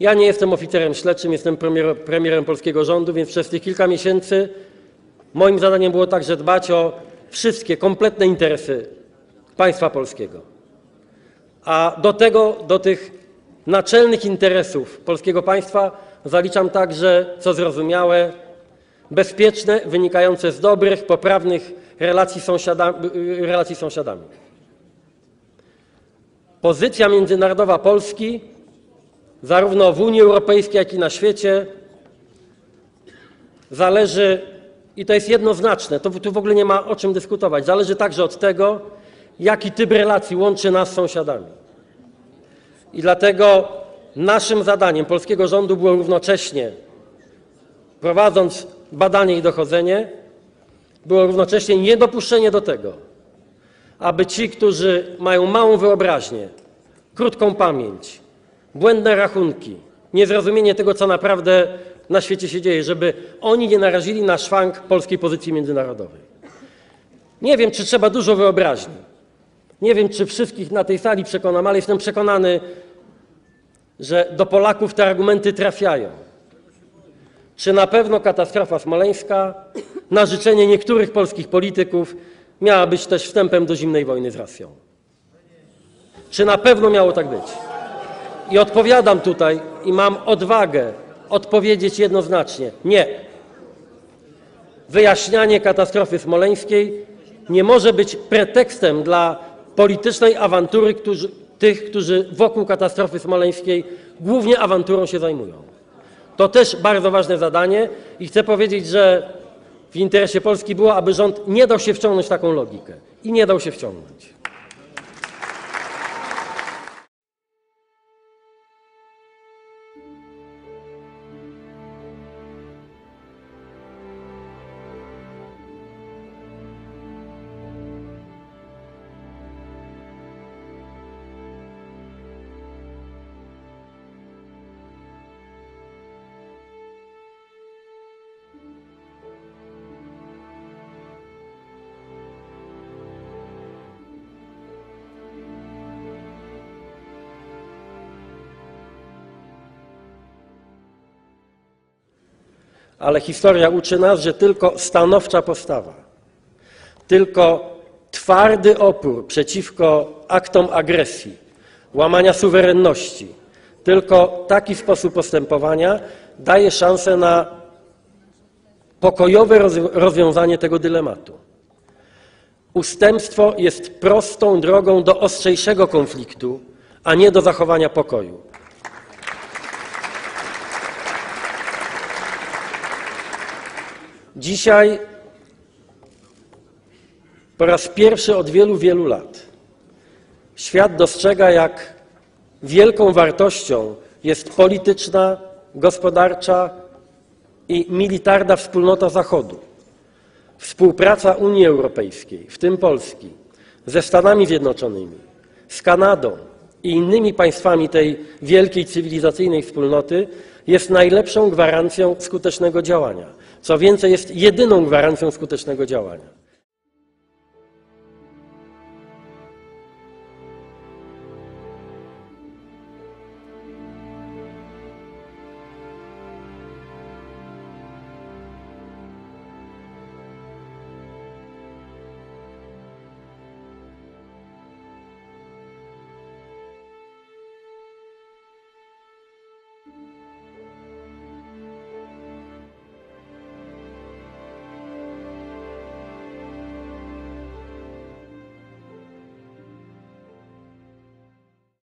Ja nie jestem oficerem śledczym, jestem premier, premierem polskiego rządu, więc przez tych kilka miesięcy moim zadaniem było także dbać o wszystkie kompletne interesy państwa polskiego. A do tych naczelnych interesów polskiego państwa zaliczam także, co zrozumiałe, bezpieczne, wynikające z dobrych, poprawnych relacji z sąsiadami. Pozycja międzynarodowa Polski, zarówno w Unii Europejskiej, jak i na świecie, zależy, i to jest jednoznaczne, to tu w ogóle nie ma o czym dyskutować, zależy także od tego, jaki typ relacji łączy nas z sąsiadami. I dlatego naszym zadaniem polskiego rządu było równocześnie, prowadząc badanie i dochodzenie, było równocześnie niedopuszczenie do tego, aby ci, którzy mają małą wyobraźnię, krótką pamięć, błędne rachunki, niezrozumienie tego, co naprawdę na świecie się dzieje, żeby oni nie narazili na szwank polskiej pozycji międzynarodowej. Nie wiem, czy trzeba dużo wyobraźni. Nie wiem, czy wszystkich na tej sali przekonam, ale jestem przekonany, że do Polaków te argumenty trafiają. Czy na pewno katastrofa smoleńska na życzenie niektórych polskich polityków miała być też wstępem do zimnej wojny z Rosją? Czy na pewno miało tak być? I odpowiadam tutaj i mam odwagę odpowiedzieć jednoznacznie: nie. Wyjaśnianie katastrofy smoleńskiej nie może być pretekstem dla politycznej awantury tych, którzy wokół katastrofy smoleńskiej głównie awanturą się zajmują. To też bardzo ważne zadanie i chcę powiedzieć, że w interesie Polski było, aby rząd nie dał się wciągnąć w taką logikę i nie dał się wciągnąć. Ale historia uczy nas, że tylko stanowcza postawa, tylko twardy opór przeciwko aktom agresji, łamania suwerenności, tylko taki sposób postępowania daje szansę na pokojowe rozwiązanie tego dylematu. Ustępstwo jest prostą drogą do ostrzejszego konfliktu, a nie do zachowania pokoju. Dzisiaj po raz pierwszy od wielu, wielu lat świat dostrzega, jak wielką wartością jest polityczna, gospodarcza i militarna wspólnota Zachodu. Współpraca Unii Europejskiej, w tym Polski, ze Stanami Zjednoczonymi, z Kanadą i innymi państwami tej wielkiej cywilizacyjnej wspólnoty jest najlepszą gwarancją skutecznego działania. Co więcej, jest jedyną gwarancją skutecznego działania.